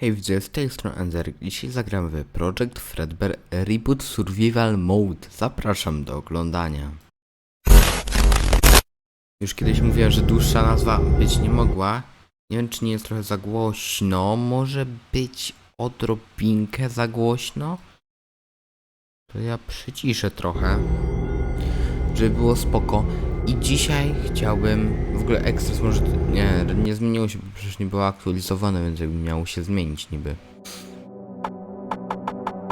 Hej widzę, z tej strony. Dzisiaj zagram w Project Fredbear Reboot Survival Mode. Zapraszam do oglądania. Już kiedyś mówiłem, że dłuższa nazwa być nie mogła. Nie wiem, czy nie jest trochę za głośno. Może być odrobinkę za głośno? To ja przyciszę trochę, żeby było spoko. I dzisiaj chciałbym, w ogóle Extras może, nie, nie zmieniło się, bo przecież nie było aktualizowane, więc jakby miało się zmienić niby.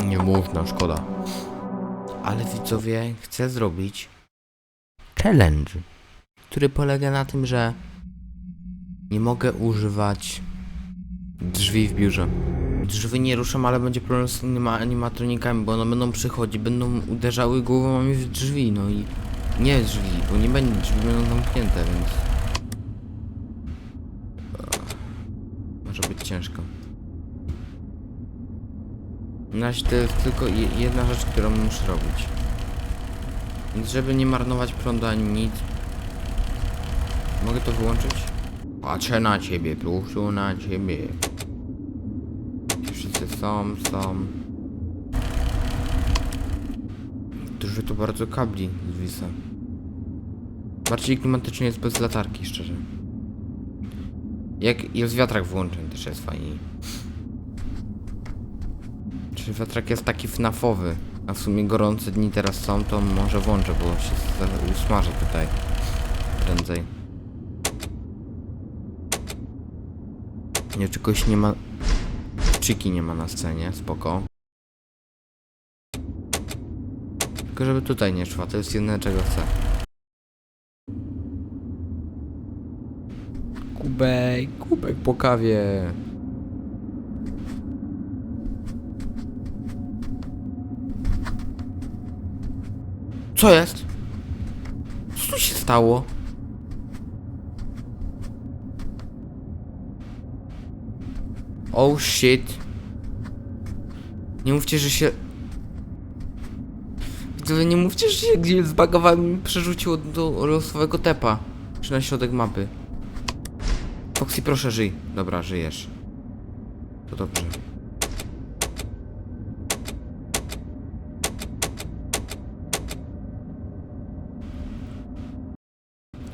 Nie można, szkoda. Ale widzowie, chcę zrobić challenge, który polega na tym, że nie mogę używać drzwi w biurze. Drzwi nie ruszam, ale będzie problem z animatronikami, bo one będą przychodzić, będą uderzały głową w drzwi, no i nie drzwi, bo nie będzie, drzwi będą zamknięte, więc... Może być ciężko. Na razie to jest tylko je- jedna rzecz, którą muszę robić. Więc żeby nie marnować prądu ani nic... Mogę to wyłączyć? Patrzę na ciebie, proszę na ciebie. Ci Wszyscy są, są. Dużo to bardzo kabli zwisa. Bardziej klimatycznie jest bez latarki, szczerze. Jak jest wiatrak włączony, też jest fajniej. Czy wiatrak jest taki FNAFowy? A w sumie gorące dni teraz są, to może włączę, bo się usmażę tutaj. Prędzej. Nie, czegoś nie ma... Czyki nie ma na scenie, spoko. Tylko żeby tutaj nie szła, to jest jedyne czego chcę. Kubek, kubek po kawie. Co jest? Co tu się stało? Oh shit. Nie mówcie, że się... Widzowie, nie mówcie, że się gdzieś zbagowałem i przerzuciło do losowego tepa. Czy na środek mapy. Foxy, proszę żyj. Dobra, żyjesz. To dobrze.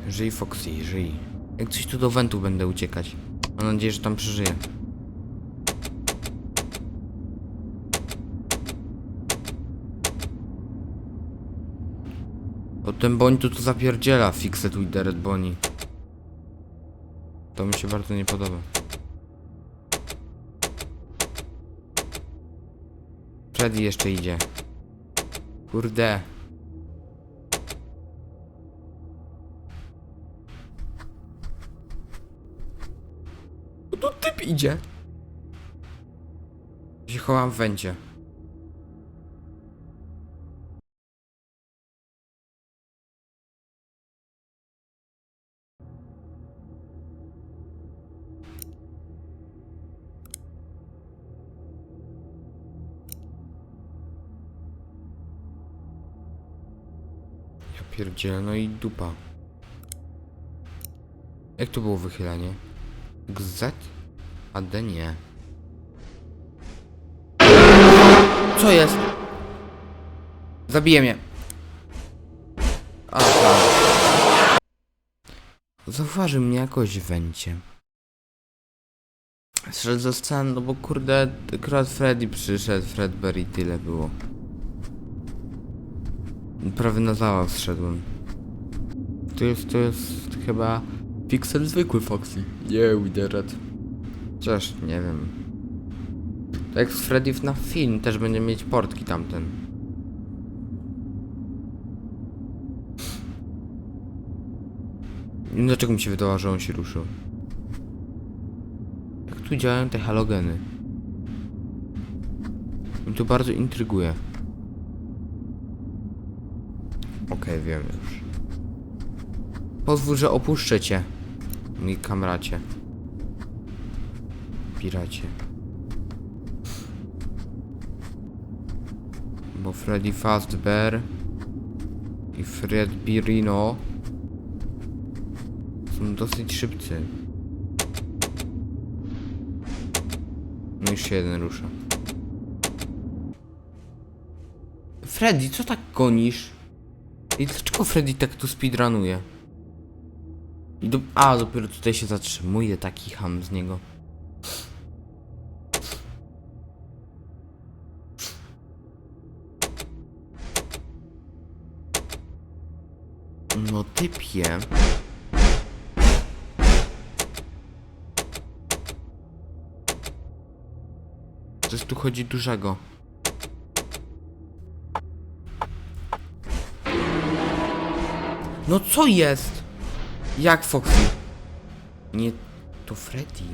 Żyj, Foxy, żyj. Jak coś tu do wentu będę uciekać. Mam nadzieję, że tam przeżyję. Bo ten Boń tu to zapierdziela Fixed with Bonnie. To mi się bardzo nie podoba. Freddy jeszcze idzie. Kurde. No tu typ idzie. Się chowam w węcie. Pierdzielę, no i dupa. Jak to było wychylanie? XZ? A D nie. Co jest? Zabije mnie. Aha. Zauważył mnie jakoś węcie. Sceny, no bo kurde, akurat Freddy przyszedł, Fredbear i tyle było. Prawie na załach zszedłem. To jest, to jest chyba Pixel zwykły Foxy. Nie, Wideret. Chociaż, nie wiem. Tak jak z Freddy na film też będzie mieć portki tamten. Dlaczego mi się wydawało, że on się ruszył? Jak tu działają te halogeny? Mnie to bardzo intryguje. Okej, wiem już. Pozwól, że opuszczę cię. Mój kamracie. Piracie. Bo Freddy Fazbear i Fred Birino są dosyć szybcy. No już się jeden rusza. Freddy, co tak gonisz? I dlaczego Freddy tak tu speedrunuje? I do... A, dopiero tutaj się zatrzymuje taki ham z niego. No typie. Coś tu chodzi dużego. No co jest? Jak Foxy? Nie, to Freddy.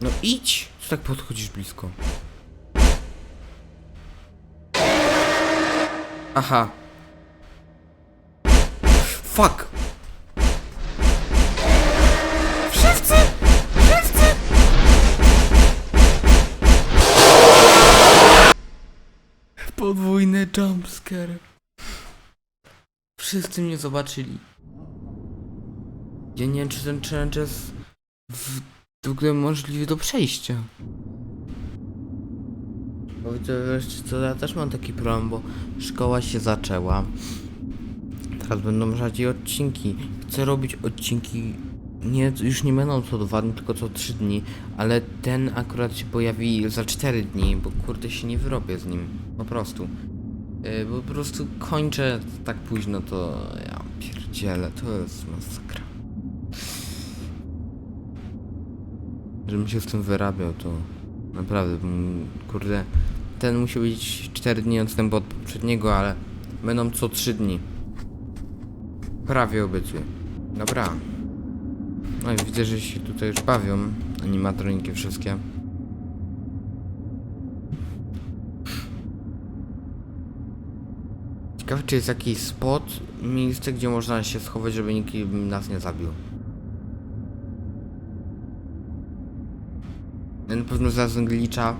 No idź! Co tak podchodzisz blisko? Aha. Fuck! Wszyscy! Wszyscy! Podwójny jumpscare. Wszyscy mnie zobaczyli. Ja nie wiem, czy ten challenge jest w w ogóle możliwy do przejścia. Bo wiesz co, ja też mam taki problem, bo szkoła się zaczęła. Teraz będą rzadziej odcinki. Chcę robić odcinki, nie, już nie będą co dwa dni, tylko co trzy dni, ale ten akurat się pojawi za cztery dni, bo kurde się nie wyrobię z nim, po prostu. Yy, bo po prostu kończę tak późno, to ja pierdzielę, to jest masakra. Żebym się z tym wyrabiał, to naprawdę, kurde, ten musi być 4 dni odstępu od poprzedniego, ale będą co 3 dni. Prawie obiecuję. Dobra. No i widzę, że się tutaj już bawią animatroniki wszystkie. Ciekawe, czy jest jakiś spot, miejsce, gdzie można się schować, żeby nikt nas nie zabił. Ja na pewno znalazłem glitcha,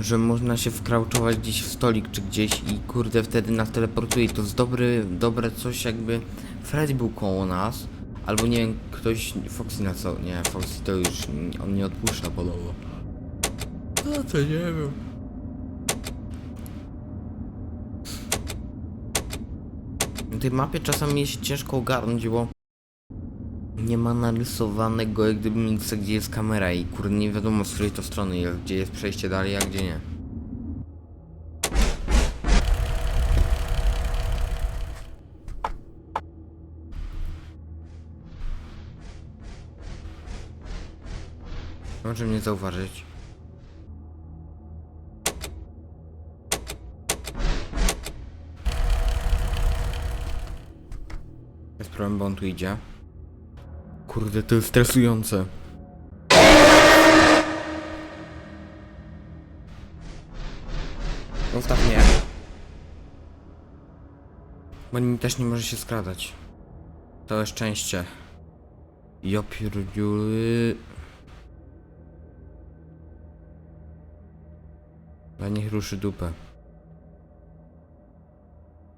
że można się wkrauczować gdzieś w stolik czy gdzieś i kurde wtedy nas teleportuje. To jest dobry, dobre coś jakby Freddy był koło nas, albo nie wiem, ktoś, Foxy na co, nie, Foxy to już, on nie odpuszcza podobno. No to nie wiem. Na tej mapie czasami jest ciężko ogarnąć, bo nie ma narysowanego jak gdyby miejsca, gdzie jest kamera i kurde nie wiadomo z której to strony jest, gdzie jest przejście dalej, a gdzie nie. Może mnie zauważyć. Jest problem, bo on tu idzie. Kurde, to jest stresujące. Zostaw mnie. Bo nim też nie może się skradać. Całe szczęście. Ja pierdziuły. Ja niech ruszy dupę.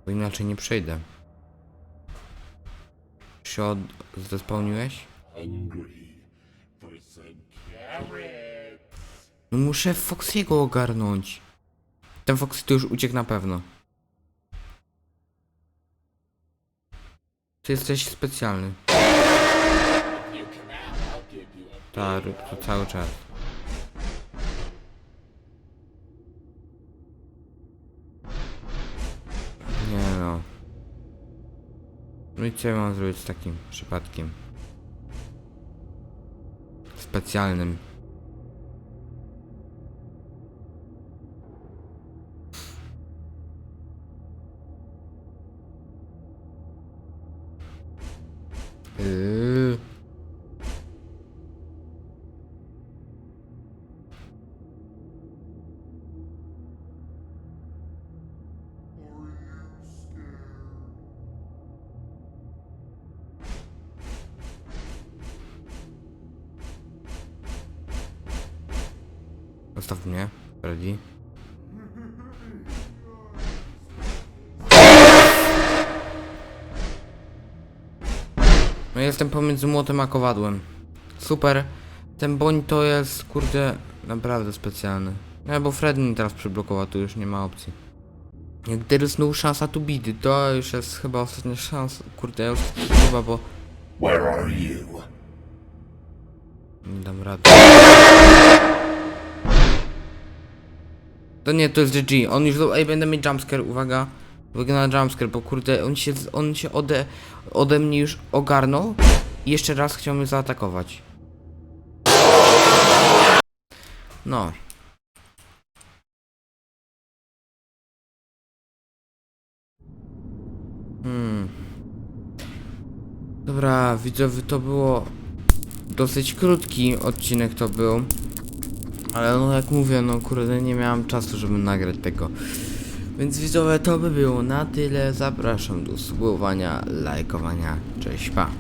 Bo inaczej nie przejdę. Się od... zdespałniłeś? No muszę Foxy'ego ogarnąć. Ten Foxy to już uciekł na pewno. Ty jesteś specjalny. Tak, to cały czas. No i co ja mam zrobić z takim przypadkiem? Specjalnym. Yy. Zostaw mnie, Freddy. No jestem pomiędzy młotem a kowadłem. Super. Ten boń to jest, kurde, naprawdę specjalny. No bo Freddy mnie teraz przyblokował, tu już nie ma opcji. Jak there is no szansa to beat, it, to już jest chyba ostatnia szansa. Kurde, ja już chyba, bo Where are you? nie dam rady. To nie, to jest GG. On już... Ej, będę mieć jumpscare, uwaga. Uwaga na jumpscare, bo kurde, on się, on się ode, ode mnie już ogarnął i jeszcze raz chciał mnie zaatakować. No. Hmm. Dobra, widzowie, to było dosyć krótki odcinek to był. Ale no jak mówię, no kurde nie miałem czasu, żeby nagrać tego. Więc widzowie to by było na tyle. Zapraszam do subowania, lajkowania. Cześć, pa.